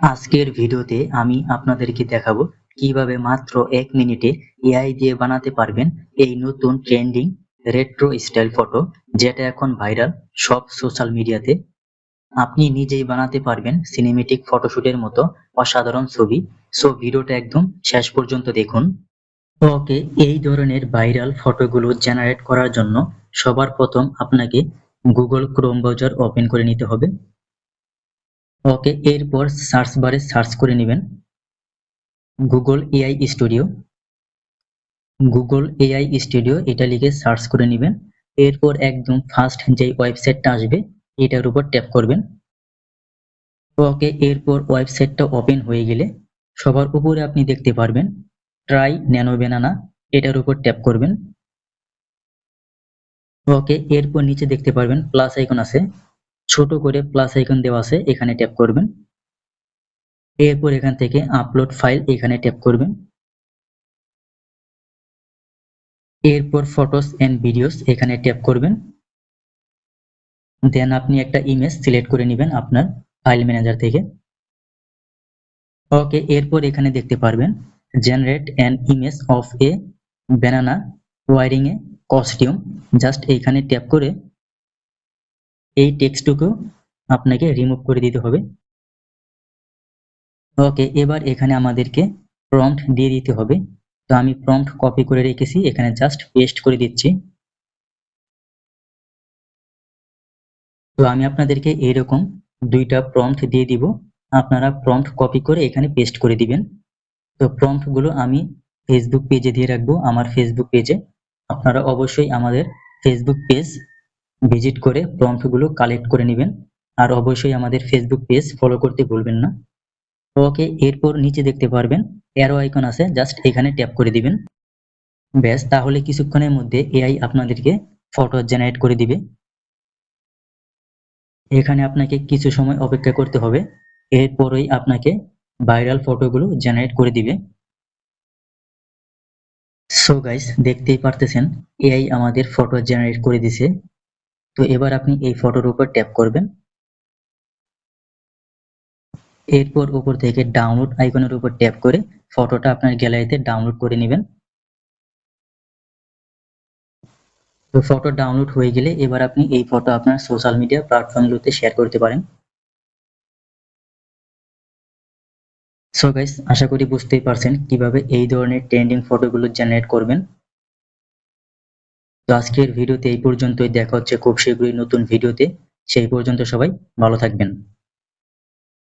আজকের ভিডিওতে আমি আপনাদেরকে দেখাবো কীভাবে মাত্র এক মিনিটে এআই দিয়ে বানাতে পারবেন এই নতুন ট্রেন্ডিং রেট্রো স্টাইল ফটো, যেটা এখন ভাইরাল সব সোশ্যাল মিডিয়াতে। আপনি নিজেই বানাতে পারবেন সিনেমেটিক ফটোশুটের মতো অসাধারণ ছবি। সো, ভিডিওটা একদম শেষ পর্যন্ত দেখুন। ওকে, এই ধরনের ভাইরাল ফটোগুলো জেনারেট করার জন্য সবার প্রথম আপনাকে গুগল ক্রোম ব্রাউজার ওপেন করে নিতে হবে। ওকে, এরপর সার্চ বারে সার্চ করে নেবেন। Google AI studio. Google AI studio, এটা লিখে সার্চ করে নেবেন। এরপর একদম ফার্স্ট যে ওয়েবসাইটটা আসবে, এটার উপর ট্যাপ করবেন। ওকে, এরপর ওয়েবসাইটটা ওপেন হয়ে গেলে সবার উপরে আপনি দেখতে পারবেন, ট্রাই ন্যানো ব্যানানা, এটার উপর ট্যাপ করবেন। ওকে, এরপর নিচে দেখতে পারবেন, প্লাস আইকন আছে। ছোট করে প্লাস আইকন দেওয়া আছে, এখানে ট্যাপ করবেন। এরপর এখান থেকে আপলোড ফাইল এখানে ট্যাপ করবেন। এরপর ফটোস এন্ড ভিডিওস এখানে ট্যাপ করবেন। দেন আপনি একটা ইমেজ সিলেক্ট করে নেবেন আপনার ফাইল ম্যানেজার থেকে। ওকে এরপর এখানে দেখতে পারবেন generate an image of a banana wearing a costume just এইখানে ট্যাপ করে এই টেক্সটুকু আপনাকে রিমুভ করে দিতে হবে। ওকে এবার এখানে আমাদেরকে প্রম্পট দিয়ে দিতে হবে। তো আমি প্রম্পট কপি করে রেখেছি, এখানে জাস্ট পেস্ট করে দিচ্ছি। তো আমি আপনাদেরকে এইরকম দুইটা প্রম্পট দিয়ে দিব। আপনারা প্রম্পট কপি করে এখানে পেস্ট করে দিবেন। তো প্রম্পটগুলো আমি ফেসবুক পেজে দিয়ে রাখব, আমার ফেসবুক পেজে আপনারা অবশ্যই আমাদের ফেসবুক পেজ ভিজিট করে প্রম্পটগুলো কালেক্ট করে নেবেন। আর অবশ্যই আমাদের ফেসবুক পেজ ফলো করতে ভুলবেন না। ওকে, এরপর নিচে দেখতে পারবেন অ্যারো আইকন আছে জাস্ট এখানে ট্যাপ করে দিবেন। ব্যাস, তাহলে কিছুক্ষণের মধ্যে এআই আপনাদেরকে ফটো জেনারেট করে দিবে। এখানে আপনাকে কিছু সময় অপেক্ষা করতে হবে। এরপরেই আপনাকে ভাইরাল ফটোগুলো জেনারেট করে দিবে। সো গাইস দেখতেই পারতেছেন এআই আমাদের ফটো জেনারেট করে দিছে। তো এবার আপনি এই ফটোর উপর ট্যাপ করবেন। এরপর উপর থেকে ডাউনলোড আইকনের উপর ট্যাপ করে ফটোটা আপনার গ্যালারিতে ডাউনলোড করে নেবেন। তো ফটো ডাউনলোড হয়ে গেলে এবার আপনি এই ফটো আপনার সোশ্যাল মিডিয়া প্ল্যাটফর্মগুলোতে শেয়ার করতে পারেন। সো গাইস আশা করি বুঝতেই পারছেন কীভাবে এই ধরনের ট্রেন্ডিং ফটোগুলো জেনারেট করবেন। তো আজকের ভিডিওতে এই পর্যন্তই। দেখা হচ্ছে খুব শীঘ্রই নতুন ভিডিওতে। সেই পর্যন্ত সবাই ভালো থাকবেন।